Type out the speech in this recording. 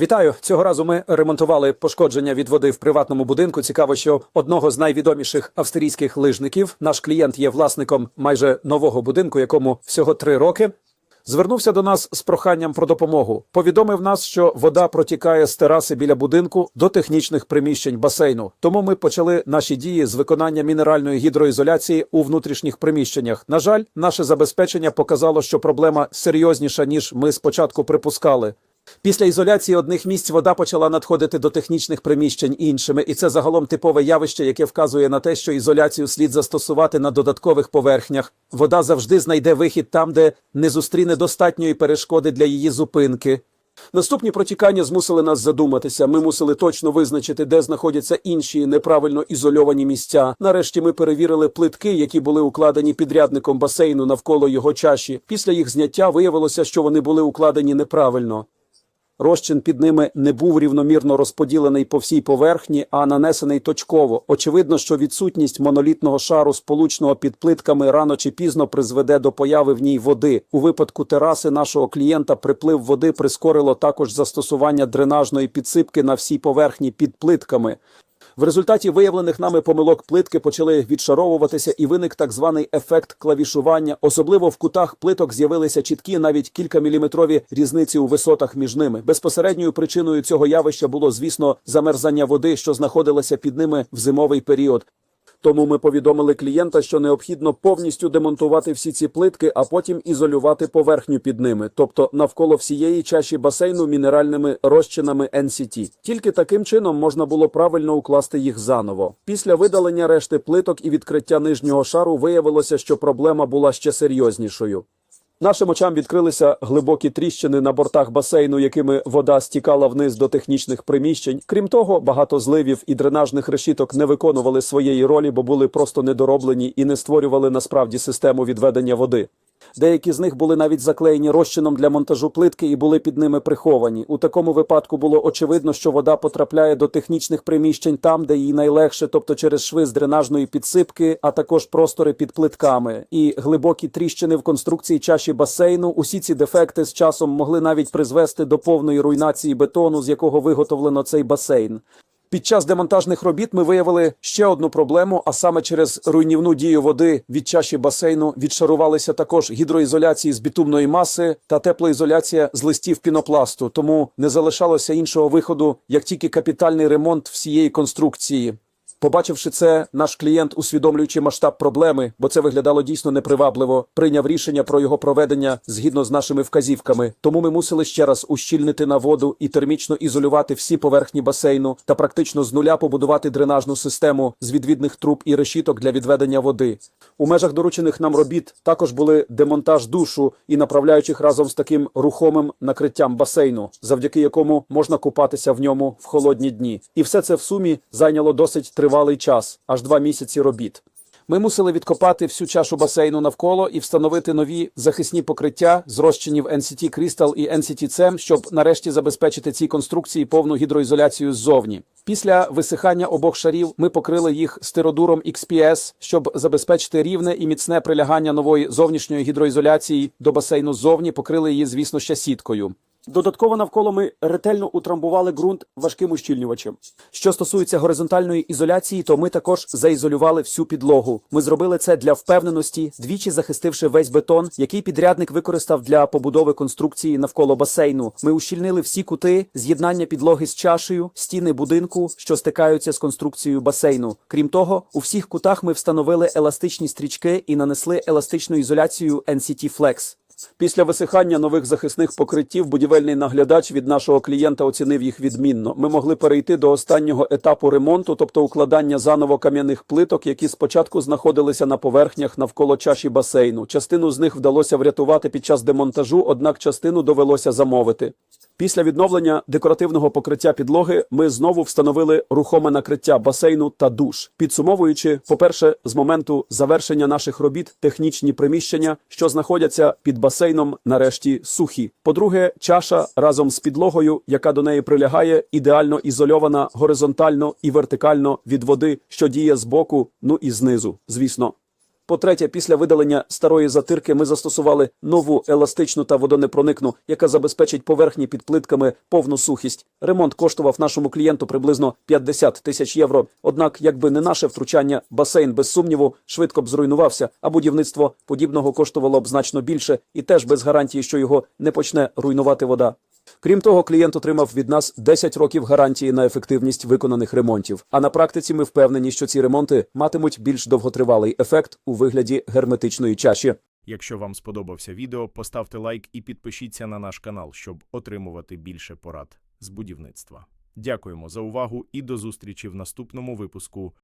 Вітаю! Цього разу ми ремонтували пошкодження від води в приватному будинку. Цікаво, що одного з найвідоміших австрійських лижників наш клієнт є власником майже нового будинку, якому всього три роки. Звернувся до нас з проханням про допомогу. Повідомив нас, що вода протікає з тераси біля будинку до технічних приміщень басейну. Тому ми почали наші дії з виконання мінеральної гідроізоляції у внутрішніх приміщеннях. На жаль, наше забезпечення показало, що проблема серйозніша ніж ми спочатку припускали. Після ізоляції одних місць вода почала надходити до технічних приміщень іншими, і це загалом типове явище, яке вказує на те, що ізоляцію слід застосувати на додаткових поверхнях. Вода завжди знайде вихід там, де не зустріне достатньої перешкоди для її зупинки. Наступні протікання змусили нас задуматися. Ми мусили точно визначити, де знаходяться інші неправильно ізольовані місця. Нарешті ми перевірили плитки, які були укладені підрядником басейну навколо його чаші. Після їх зняття виявилося, що вони були укладені неправильно. Розчин під ними не був рівномірно розподілений по всій поверхні, а нанесений точково. Очевидно, що відсутність монолітного шару, сполучного під плитками, рано чи пізно призведе до появи в ній води. У випадку тераси нашого клієнта приплив води прискорило також застосування дренажної підсипки на всій поверхні під плитками. В результаті виявлених нами помилок плитки почали відшаровуватися, і виник так званий ефект клавішування. Особливо в кутах плиток з'явилися чіткі, навіть кількаміліметрові різниці у висотах між ними. Безпосередньою причиною цього явища було, звісно, замерзання води, що знаходилося під ними в зимовий період. Тому ми повідомили клієнта, що необхідно повністю демонтувати всі ці плитки, а потім ізолювати поверхню під ними, тобто навколо всієї чаші басейну мінеральними розчинами NCT. Тільки таким чином можна було правильно укласти їх заново. Після видалення решти плиток і відкриття нижнього шару виявилося, що проблема була ще серйознішою. Нашим очам відкрилися глибокі тріщини на бортах басейну, якими вода стікала вниз до технічних приміщень. Крім того, багато зливів і дренажних решіток не виконували своєї ролі, бо були просто недороблені і не створювали насправді систему відведення води. Деякі з них були навіть заклеєні розчином для монтажу плитки і були під ними приховані. У такому випадку було очевидно, що вода потрапляє до технічних приміщень там, де їй найлегше, тобто через шви з дренажної підсипки, а також простори під плитками. І глибокі тріщини в конструкції чаші басейну. Усі ці дефекти з часом могли навіть призвести до повної руйнації бетону, з якого виготовлено цей басейн. Під час демонтажних робіт ми виявили ще одну проблему, а саме через руйнівну дію води від чаші басейну відшарувалися також гідроізоляції з бітумної маси та теплоізоляція з листів пінопласту. Тому не залишалося іншого виходу, як тільки капітальний ремонт всієї конструкції. Побачивши це, наш клієнт, усвідомлюючи масштаб проблеми, бо це виглядало дійсно непривабливо, прийняв рішення про його проведення згідно з нашими вказівками. Тому ми мусили ще раз ущільнити на воду і термічно ізолювати всі поверхні басейну та практично з нуля побудувати дренажну систему з відвідних труб і решіток для відведення води. У межах доручених нам робіт також були демонтаж душу і направляючих разом з таким рухомим накриттям басейну, завдяки якому можна купатися в ньому в холодні дні. І все це в сумі зайняло досить тривалий час, аж два місяці робіт. Ми мусили відкопати всю чашу басейну навколо і встановити нові захисні покриття з розчинів NCT Crystal і NCT CEM, щоб нарешті забезпечити цій конструкції повну гідроізоляцію ззовні. Після висихання обох шарів ми покрили їх стиродуром XPS, щоб забезпечити рівне і міцне прилягання нової зовнішньої гідроізоляції до басейну ззовні. Покрили її, звісно, ще сіткою. Додатково навколо ми ретельно утрамбували ґрунт важким ущільнювачем. Що стосується горизонтальної ізоляції, то ми також заізолювали всю підлогу. Ми зробили це для впевненості, двічі захистивши весь бетон, який підрядник використав для побудови конструкції навколо басейну. Ми ущільнили всі кути, з'єднання підлоги з чашею, стіни будинку, що стикаються з конструкцією басейну. Крім того, у всіх кутах ми встановили еластичні стрічки і нанесли еластичну ізоляцію NCT Flex. Після висихання нових захисних покриттів будівельний наглядач від нашого клієнта оцінив їх відмінно. Ми могли перейти до останнього етапу ремонту, тобто укладання заново кам'яних плиток, які спочатку знаходилися на поверхнях навколо чаші басейну. Частину з них вдалося врятувати під час демонтажу, однак частину довелося замовити. Після відновлення декоративного покриття підлоги ми знову встановили рухоме накриття басейну та душ. Підсумовуючи, по-перше, з моменту завершення наших робіт технічні приміщення, що знаходяться під басейном, нарешті сухі. По-друге, чаша разом з підлогою, яка до неї прилягає, ідеально ізольована горизонтально і вертикально від води, що діє збоку, ну і знизу, звісно. По-третє, після видалення старої затирки ми застосували нову еластичну та водонепроникну, яка забезпечить поверхні під плитками повну сухість. Ремонт коштував нашому клієнту приблизно 50 тисяч євро. Однак, якби не наше втручання, басейн без сумніву швидко б зруйнувався, а будівництво подібного коштувало б значно більше і теж без гарантії, що його не почне руйнувати вода. Крім того, клієнт отримав від нас 10 років гарантії на ефективність виконаних ремонтів. А на практиці ми впевнені, що ці ремонти матимуть більш довготривалий ефект у вигляді герметичної чаші. Якщо вам сподобався відео, поставте лайк і підпишіться на наш канал, щоб отримувати більше порад з будівництва. Дякуємо за увагу і до зустрічі в наступному випуску